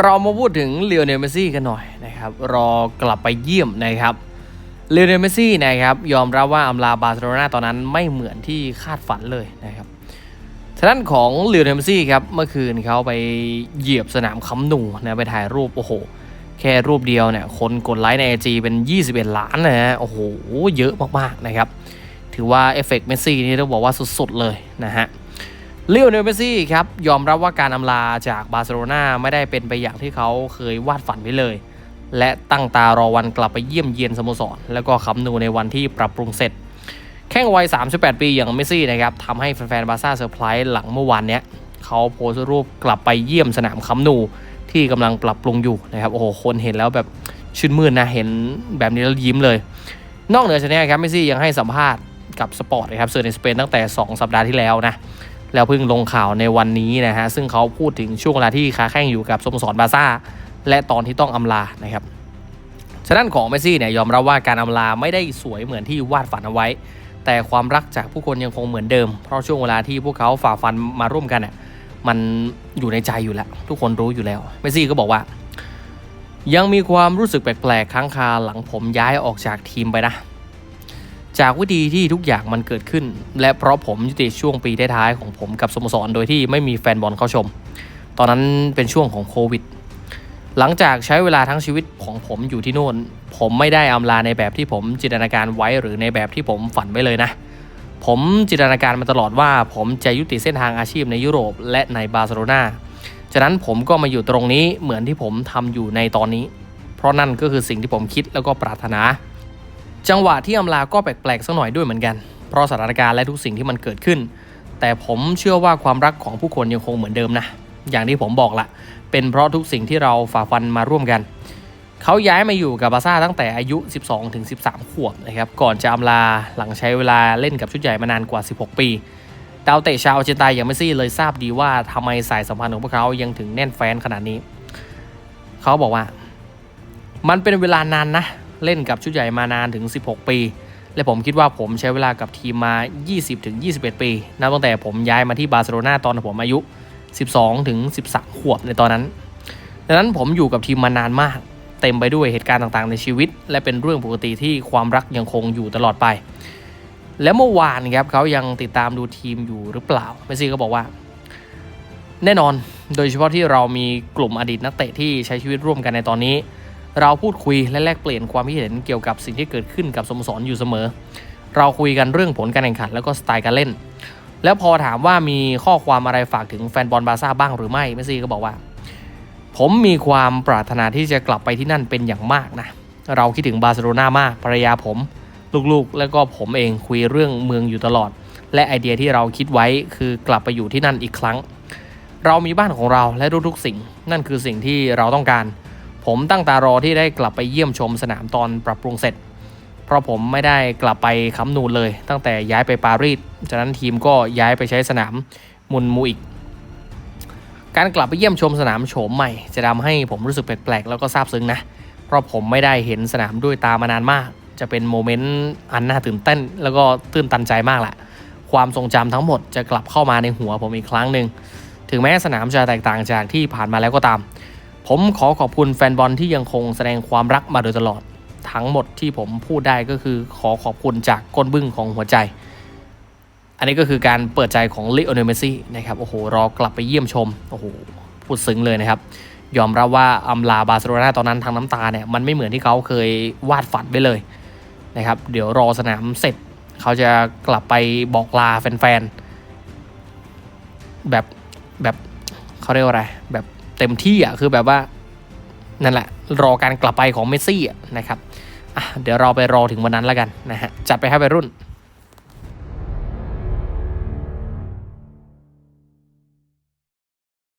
เรามาพูดถึงเล o อเนลเมสซี่กันหน่อยนะครับ รอกลับไปเยี่ยมนะครับเล o อเนลเมสซี่นะครับ ยอมรับว่าอำลาบาร์เซโลนาตอนนั้นไม่เหมือนที่คาดฝันเลยนะครับทางด้านของเล o อเนลเมสซี่ครับเมื่อคืนเขาไปเหยียบสนามคัมนูนะไปถ่ายรูปโอ้โห แค่รูปเดียวเนี่ยคนกดไลค์ในไอจีเป็น 21 ล้านนะฮะโอ้โหเยอะมากๆนะครับ ถือว่าเอฟเฟกต์เมสซี่นี่ต้องบอกว่าสุดๆเลยนะฮะ เลโอเนลเมซี่ครับยอมรับว่าการอำลาจากบาร์เซโลนาไม่ได้เป็นไปอย่างที่เขาเคยวาดฝันไว้เลย และตั้งตารอวันกลับไปเยี่ยมเยียนสโมสร แล้วก็คำนูในวันที่ปรับปรุงเสร็จ แข้งวัย 38 ปีอย่างเมซี่นะครับทำให้แฟนๆบาร์ซ่าเซอร์ไพรส์หลังเมื่อวานเนี้ยเขาโพสต์รูปกลับไปเยี่ยมสนามคัมนูที่กำลังปรับปรุงอยู่นะครับโอ้โหคนเห็นแล้วแบบชื่นมื่นนะเห็นแบบนี้แล้วยิ้มเลย นอกเหนือจากนี้ครับเมซี่ยังให้สัมภาษณ์กับสปอร์ตนะครับสื่อในสเปนตั้งแต่ 2 สัปดาห์ที่แล้วนะ แล้วเพิ่งลงข่าวในวันนี้นะฮะซึ่งเขาพูดถึงช่วงเวลาที่ค้าแข่งอยู่กับสโมสรบาซ่า และตอนที่ต้องอำลานะครับฉะนั้นของเมสซี่เนี่ยยอมรับว่าการอำลาไม่ได้สวยเหมือนที่วาดฝันเอาไว้ แต่ความรักจากผู้คนยังคงเหมือนเดิม เพราะช่วงเวลาที่พวกเขาฝ่าฟันมาร่วมกันอะมันอยู่ในใจอยู่แล้ว ทุกคนรู้อยู่แล้วเมสซี่ก็บอกว่า ยังมีความรู้สึกแปลกๆค้างคาหลังผมย้ายออกจากทีมไปนะ จากวิธีที่ทุกอย่างมันเกิดขึ้น และเพราะผมยุติช่วงปีท้ายๆของผมกับสโมสรโดยที่ไม่มีแฟนบอลเข้าชม ตอนนั้นเป็นช่วงของโควิด หลังจากใช้เวลาทั้งชีวิตของผมอยู่ที่โน่น ผมไม่ได้อำลาในแบบที่ผมจินตนาการไว้หรือในแบบที่ผมฝันไว้เลยนะ ผมจินตนาการมาตลอดว่า ผมจะยุติเส้นทางอาชีพในยุโรป และในบาร์เซโลนาฉะนั้นผมก็มาอยู่ตรงนี้เหมือนที่ผมทำอยู่ในตอนนี้ เพราะนั่นก็คือสิ่งที่ผมคิดแล้วก็ปรารถนา จังหวะที่อำลาก็แปลกๆสักหน่อยด้วยเหมือนกัน เพราะสถานการณ์และทุกสิ่งที่มันเกิดขึ้น แต่ผมเชื่อว่าความรักของผู้คนยังคงเหมือนเดิมนะ อย่างที่ผมบอกละ เป็นเพราะทุกสิ่งที่เราฝ่าฟันมาร่วมกัน เขาย้ายมาอยู่กับบาซ่าตั้งแต่อายุ 12ถึง13 ขวบนะครับ ก่อนจะอำลาหลังใช้เวลาเล่นกับชุดใหญ่มานานกว่า 16 ปีดาวเตะชาวอาร์เจนตินาอย่างเมสซี่เลยทราบดีว่าทำไมสายสัมพันธ์ของพวกเขายังถึงแน่นแฟ้นขนาดนี้ เขาบอกว่า มันเป็นเวลานานนะ เล่นกับชุดใหญ่มานานถึง 16 ปี และผมคิดว่าผมใช้เวลากับทีมมา 20-21 ปี นับตั้งแต่ผมย้ายมาที่บาร์เซโลนาตอนผมอายุ 12-13 ขวบในตอนนั้น ดังนั้นผมอยู่กับทีมมานานมาก เต็มไปด้วยเหตุการณ์ต่างๆ ในชีวิต และเป็นเรื่องปกติที่ความรักยังคงอยู่ตลอดไป และเมื่อวานครับเขายังติดตามดูทีมอยู่หรือเปล่าเมสซี่ก็บอกว่าแน่นอน โดยเฉพาะที่เรามีกลุ่มอดีตนักเตะที่ใช้ชีวิตร่วมกันในตอนนี้ เราพูดคุยและแลกเปลี่ยนความคิดเห็นเกี่ยวกับสิ่งที่เกิดขึ้นกับสโมสรอยู่เสมอ เราคุยกันเรื่องผลการแข่งขันแล้วก็สไตล์การเล่น แล้วพอถามว่ามีข้อความอะไรฝากถึงแฟนบอลบาร์ซ่าบ้างหรือไม่เมสซี่ก็บอกว่า ผมมีความปรารถนาที่จะกลับไปที่นั่นเป็นอย่างมากนะ เราคิดถึงบาร์เซโลนามากภรรยาผม ลูกๆ แล้วก็ผมเองคุยเรื่องเมืองอยู่ตลอด และไอเดียที่เราคิดไว้คือกลับไปอยู่ที่นั่นอีกครั้ง เรามีบ้านของเราและทุกๆสิ่ง นั่นคือสิ่งที่เราต้องการ ผมตั้งตารอที่ได้กลับไปเยี่ยมชมสนามตอนปรับปรุงเสร็จ เพราะผมไม่ได้กลับไปค้ำนูนเลย ตั้งแต่ย้ายไปปารีสจากนั้นทีมก็ย้ายไปใช้สนามมุนมูอีก การกลับไปเยี่ยมชมสนามโฉมใหม่ จะทำให้ผมรู้สึกแปลกๆแล้วก็ซาบซึ้งนะ เพราะผมไม่ได้เห็นสนามด้วยตามานานมาก จะเป็นโมเมนต์อันน่าตื่นเต้น แล้วก็ตื่นตันใจมากแหละความทรงจำทั้งหมดจะกลับเข้ามาในหัวผมอีกครั้งหนึ่ง ถึงแม้สนามจะแตกต่างจากที่ผ่านมาแล้วก็ตาม ผมขอขอบคุณแฟนบอลที่ยังคงแสดงความรักมาโดยตลอด ทั้งหมดที่ผมพูดได้ก็คือขอขอบคุณจากก้นบึ้งของหัวใจ อันนี้ก็คือการเปิดใจของลิโอเนลเมสซี่นะครับโอ้โหรอกลับไปเยี่ยมชมโอ้โหพูดซึ้งเลยนะครับ ยอมรับว่าอำลาบาร์เซโลนาตอนนั้นทางน้ำตาเนี่ยมันไม่เหมือนที่เขาเคยวาดฝันไว้เลยนะครับ เดี๋ยวรอสนามเสร็จ เขาจะกลับไปบอกลาแฟนๆแบบแบบเขาเรียกว่าอะไรแบบ เต็มที่อะคือแบบว่านั่นแหละ รอการกลับไปของเมสซี่นะครับเดี๋ยวเราไปรอถึงวันนั้นแล้วกันนะฮะจัดไปให้ไปรุ่น